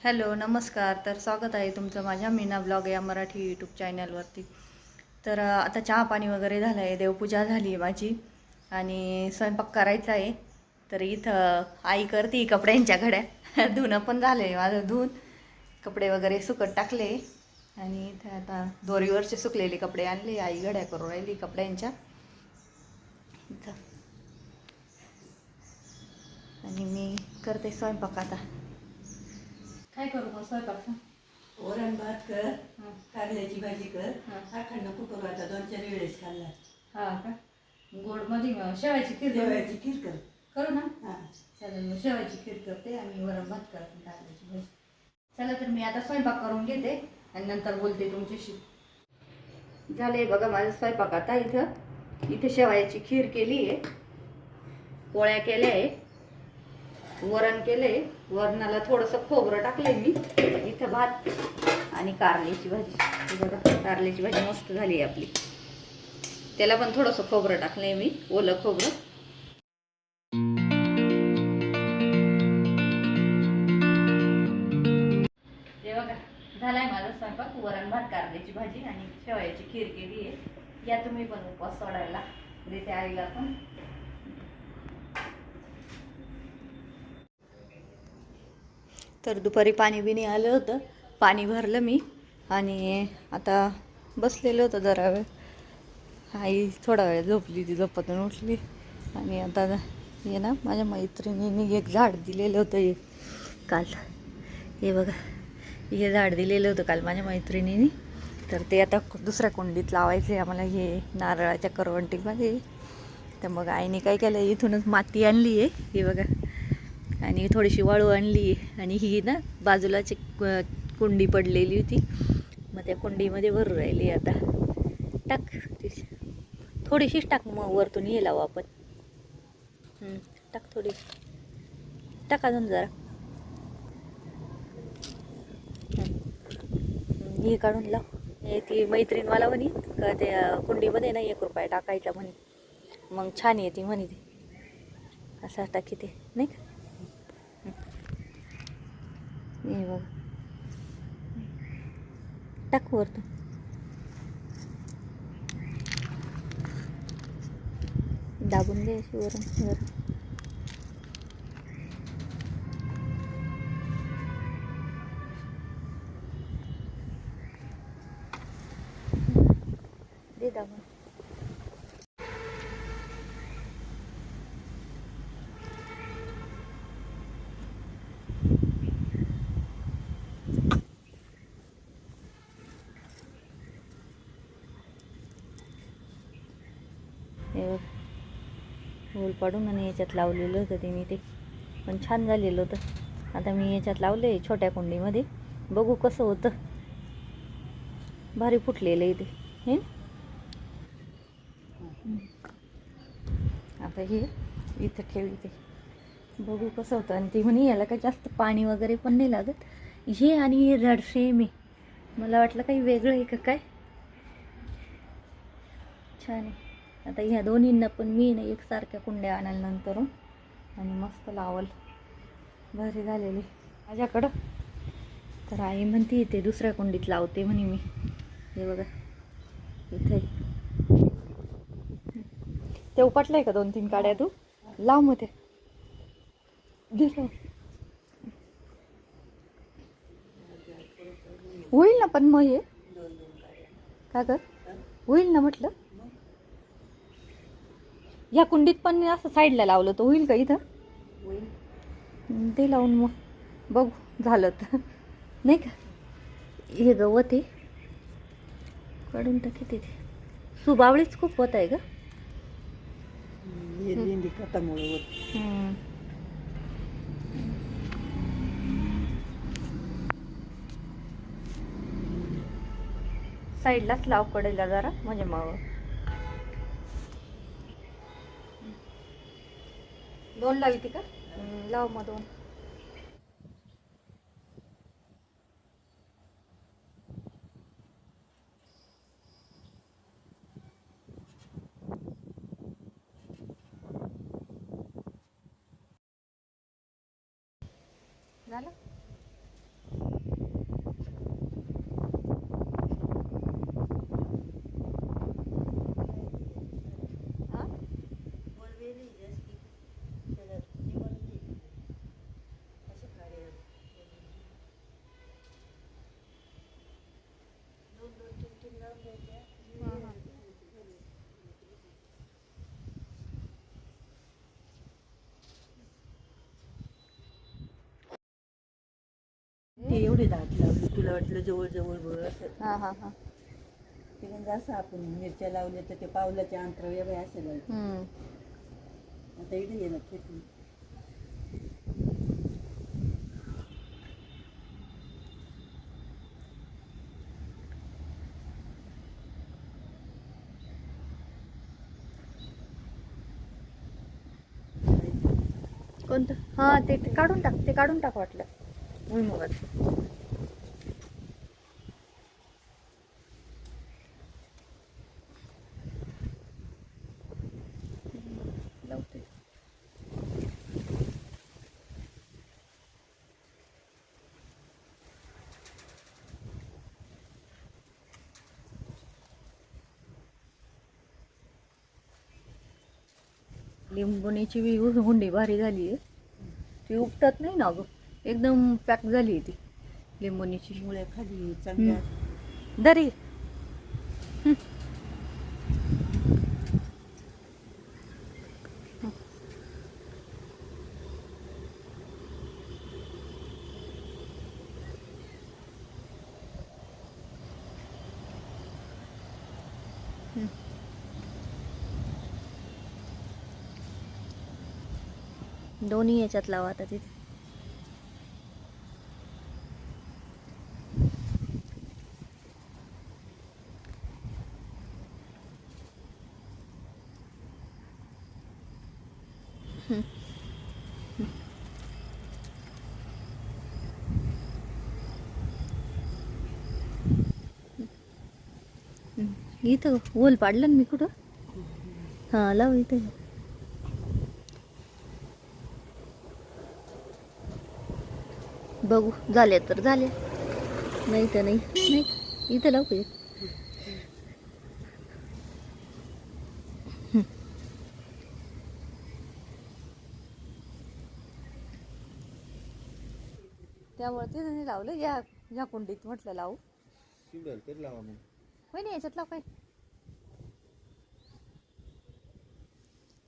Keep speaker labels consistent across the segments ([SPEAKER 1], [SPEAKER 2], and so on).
[SPEAKER 1] Hello नमस्कार. तर स्वागत आहे तुमचं माझ्या मीना ब्लॉग या मराठी यूट्यूब चॅनलवरती तर आता चहा पाणी वगैरे झालं आहे देवपूजा झाली आहे माझी आणि स्वयंपाक करायचा आहे. तर इथं आई करते कपड्यांच्या घड्या. धुणं पण झालं आहे माझं धुवून कपडे वगैरे सुकत टाकले. आणि इथं आता दोरीवरचे सुकलेले कपडे आणले. आई घड्या करून राहिली कपड्यांच्या. इथं. आणि मी करते स्वयंपाक आता. काय करू मग स्वयंपाक?
[SPEAKER 2] वरण भात कर
[SPEAKER 1] हं.
[SPEAKER 2] कारल्याची भाजी कर.
[SPEAKER 1] हं.
[SPEAKER 2] अखंड कुकर आता दोन चार वेळेस खाल्ला.
[SPEAKER 1] हा का? गोडमध्ये मग शेवायची खीर करू?
[SPEAKER 2] जेवायची खीर कर.
[SPEAKER 1] करू ना?
[SPEAKER 2] हा.
[SPEAKER 1] चालेल मग शेवायची खीर करते आणि वरण भात करते कारल्याची भाजी. चला तर मी आता स्वयंपाक करून घेते आणि नंतर बोलते तुमच्याशी. झाले बघा माझा स्वयंपाक आता इथं. इथे शेवायाची खीर केली आहे पोळ्या केल्या आहे वरण केलंय. वरणाला थोडंसं खोबरं टाकलंय मी. इथं भात आणि कारल्याची भाजी. बघा कारल्याची भाजी मस्त झाली आहे आपली. त्याला पण थोडंसं खोबरं टाकलंय मी ओलं खोबरं. हे बघा झालाय माझा स्वयंपाक. वरण भात कारल्याची भाजी आणि शेवयाची खीर केली आहे. या तुम्ही पण उपवास सोडायला देते आईला पण. तर दुपारी पाणी बिणी आलं होतं. पाणी भरलं मी. आणि आता बसलेलं होतं जरा वेळ. आई थोडा वेळ झोपली ती झोपतून उठली. आणि आता हे ना माझ्या मैत्रिणीने एक झाड दिलेलं होतं हे काल. हे बघा हे झाड दिलेलं होतं काल माझ्या मैत्रिणीने. तर ते आता दुसऱ्या कुंडीत लावायचे आम्हाला हे नारळाच्या करवंटीमध्ये. तर मग आईने काय केलं इथूनच माती आणली आहे हे बघा. आणि थोडीशी वाळू आणली आणि ही ना बाजूलाची कुंडी पडलेली होती मग त्या कुंडीमध्ये भरू राहिली आता. टाक ती थोडीशीच टाक मग वरतून हे लावू आपण टाक थोडीशी. टाक अजून जरा. हे काढून लाव. हे ती मैत्रीण मला म्हणे का त्या कुंडीमध्ये ना एक रुपया टाकायचा म्हणे. मग छान येते म्हणे ती. असं टाकी ते नाही का? हे बघ टाक वरतून दाबून दे अशी वरून वर दे दाबून हे होल पाडून आणि याच्यात लावलेलं होतं ते मी ते. पण छान झालेलं होतं. आता मी याच्यात लावलं आहे छोट्या कुंडीमध्ये. बघू कसं होतं. भारी फुटलेलं आहे ते. हे? आता हे इथं ठेव ते बघू कसं होतं. आणि ती म्हणे याला काही जास्त पाणी वगैरे पण नाही लागत. हे आणि हे रड सेम आहे. मला वाटलं काही वेगळं आहे का काय? छान आहे. आता ह्या दोन्हींना पण मी ना एकसारख्या कुंड्या आणाल नंतर आणि मस्त लावल. भारी झालेली. माझ्याकडं. तर आई म्हणते ते दुसऱ्या कुंडीत लावते म्हणे मी. हे बघा. इथे. ते उपटलंय का दोन तीन काड्या तू? लाव मग ते. होईल ना पण मग हे. का कर होईल ना म्हटलं? या कुंडीत पण असं साईडला लावलं तर होईल का इथं? ते लावून मग बघू झालं तर. नाही का? हे गवत आहे. काढून टाके तिथे सुबावळीच खूप होत आहे का. साईडलाच लाव कडेला जरा म्हणजे मग दोन लावी का? लाव मग दोन.
[SPEAKER 2] दात लावले. तुला वाटलं जवळ जवळ बघ असं
[SPEAKER 1] हां हां हां.
[SPEAKER 2] ते म्हणजे असं आपण मिरच्या लावल्या तर ते पावलाचे अंतर वेगळे असेल.
[SPEAKER 1] हम्म.
[SPEAKER 2] आता इथे ये ना खेती
[SPEAKER 1] कोणतं? हां ते ते काढून टाक ते काढून टाक वाटलं. भुईमुगाचं लावते लिंबुणीची बी हुंडी भारी झाली आहे ती उपटत नाही ना गं एकदम पॅक झाली आहे ती. लिंबुणीची.
[SPEAKER 2] मुळे खाली चांगल्या.
[SPEAKER 1] दरी. दोन्ही याच्यात लावा आता तिथे. इथं ओल पाडलं ना मी कुठं? हां लाव इथं. बघू झाले तर झाले. नाही तर नाही. नाही इथं लावू का एक? हम्म. त्यामुळे तिथं नाही लावलं या या कुंडीत म्हटलं लावू.
[SPEAKER 3] शिवडाल तरी लावा मग.
[SPEAKER 1] होय नाही याच्यात लाव काय?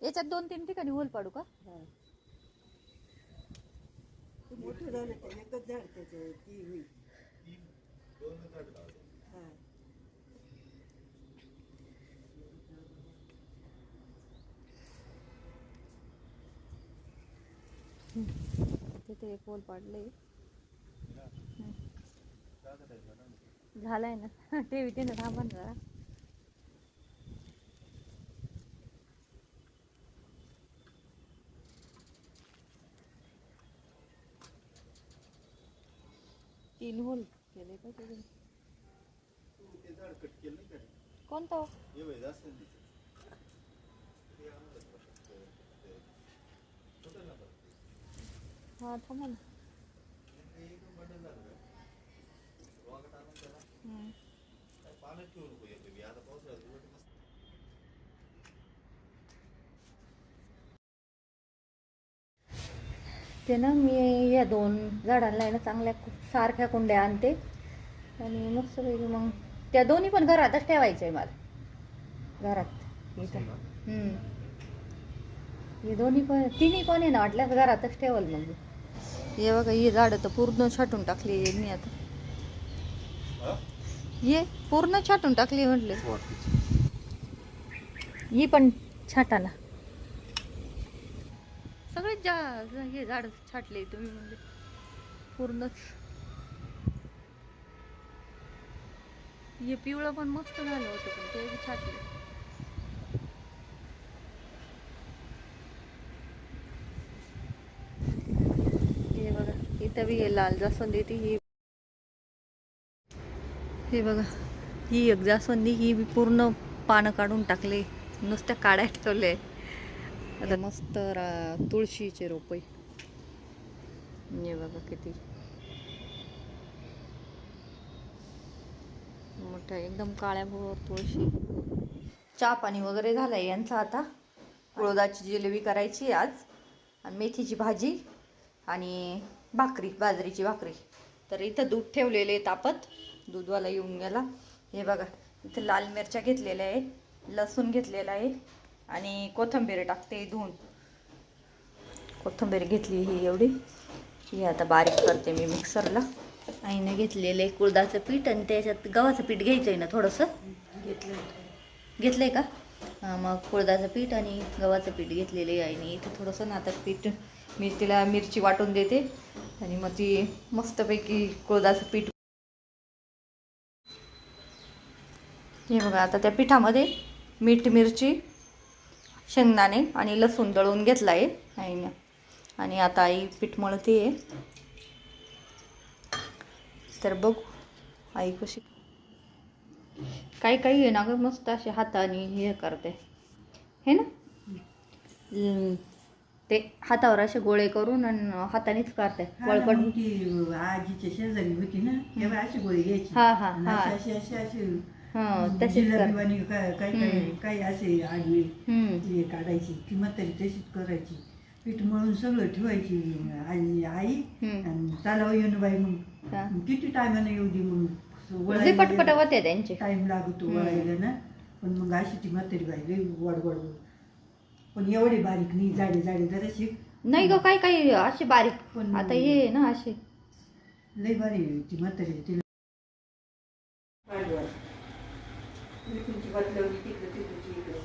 [SPEAKER 1] याच्यात दोन तीन ठिकाणी होल पाडू का?
[SPEAKER 2] हा. ते मोठं झालं तर एकच झाड त्याचं ती होईल हा.
[SPEAKER 1] तिथे एक होल पाडलंय. झालाय ना. टीव्ही तिने थांबा ना जरा. तीन होल केले का तिथे
[SPEAKER 3] ते
[SPEAKER 1] कोणतं? हा थांबा ना.
[SPEAKER 3] पाण्यात ठेवू नको आता मस्त
[SPEAKER 1] ते ना मी या दोन झाडांना आहे ना चांगल्या सारख्या कुंड्या आणते. आणि मग मस्तपैकी मग त्या दोन्ही पण घरातच ठेवायचं आहे मला. घरात. इथं. हम्म. हे दोन्ही पण तिन्ही पण आहे ना वाटल्यास घरातच ठेवल मग. हे बघा ही झाडं तर पूर्ण छाटून टाकली मी आता. ये पूर्ण छाटून टाकली म्हटले.
[SPEAKER 3] वाटते.
[SPEAKER 1] ही पण छाटाना सगळे जा हे झाड छाटले तुम्ही म्हणजे. पूर्णच हे पिवळं पण मस्त झालं होतं पण ते बी छाटले. हे बघा इथं बी हे लाल जास्वंदी ती ही हे बघा ही एक जास्वंदी ही पूर्ण पानं काढून टाकले. नुसत्या काड्या ठेवले आता मस्त रा तुळशीचे रोपे हे बघा किती. मोठ्या एकदम काळ्या भोर तुळशी. चहा पाणी वगैरे झालंय यांचं आता. कुळदाची जिलेबी करायची आज. आणि मेथीची भाजी आणि भाकरी बाजरीची भाकरी. तर इथं दूध ठेवलेले तापत दूधवाला येऊन गेला. हे बघा इथे लाल मिरच्या घेतलेल्या आहे लसूण घेतलेला आहे आणि कोथिंबीर टाकते धुवून. कोथिंबीर घेतली ही एवढी. ही आता बारीक करते मी मिक्सरला. आईने घेतलेलं आहे कुळदाचं पीठ आणि त्याच्यात गव्हाचं पीठ घ्यायचं आहे ना थोडंसं?
[SPEAKER 2] घेतलं
[SPEAKER 1] घेतलं आहे का मग कुळदाचं पीठ आणि गव्हाचं पीठ घेतलेलं आहे आईने. इथं थोडंसं नातात पीठ मी तिला मिरची वाटून देते. आणि मग ती मस्तपैकी कुळदाचं पीठ हे बघा आता त्या पिठामध्ये मीठ मिरची शेंगदाणे आणि लसूण दळून घेतला आहे आईनं. आणि आता आई पीठ मळते आहे तर बघ आई कशी काही काही आहे ना गं मस्त असे हाताने हे करते. हे ना? ते हातावर असे गोळे करून आणि हातानेच करते. वळपट
[SPEAKER 2] ती आजीच्या शेजारी होती ना अशी गोळी घ्यायची.
[SPEAKER 1] हा, हा, हा.
[SPEAKER 2] अशी अशी अशी
[SPEAKER 1] हां
[SPEAKER 2] जिलेबी काय काय
[SPEAKER 1] हम्म.
[SPEAKER 2] काही असे आडवी
[SPEAKER 1] हम्म,
[SPEAKER 2] हे काढायची ती म्हातारी तशीच करायची. पीठ मळून सगळं ठेवायची आई आई
[SPEAKER 1] हम्म.
[SPEAKER 2] आणि चालावं येऊन बाई
[SPEAKER 1] हा.
[SPEAKER 2] मग किती टायमाने येऊ दे मग
[SPEAKER 1] लय पटपट होते त्यांचे.
[SPEAKER 2] टाइम लागतो. वळायला ना. पण मग अशी ती म्हातारी बाई लई वड वड पण एवढी बारीक नाही जाडी जाडी जराशी
[SPEAKER 1] नाही ग काही काही असे बारीक.
[SPEAKER 2] पण-
[SPEAKER 1] आता हे आहे ना असे.
[SPEAKER 2] लई भारी ती म्हातारी. तिला तुमची बदलवली तिकडे तिकडची इकडे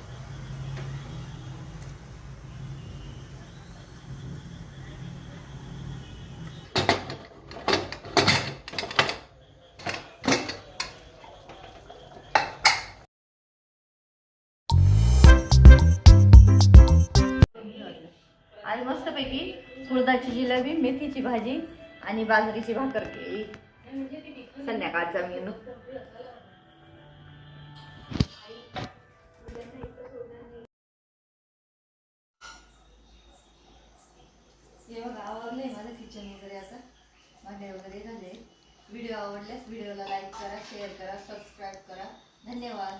[SPEAKER 1] आणि मस्तपैकी कुळदाची जिलेबी मेथीची भाजी आणि बाजरीची भाकर केली. संध्याकाळचा मेनू. आवडल्यास व्हिडिओला लाईक करा शेअर करा सबस्क्राईब करा. धन्यवाद.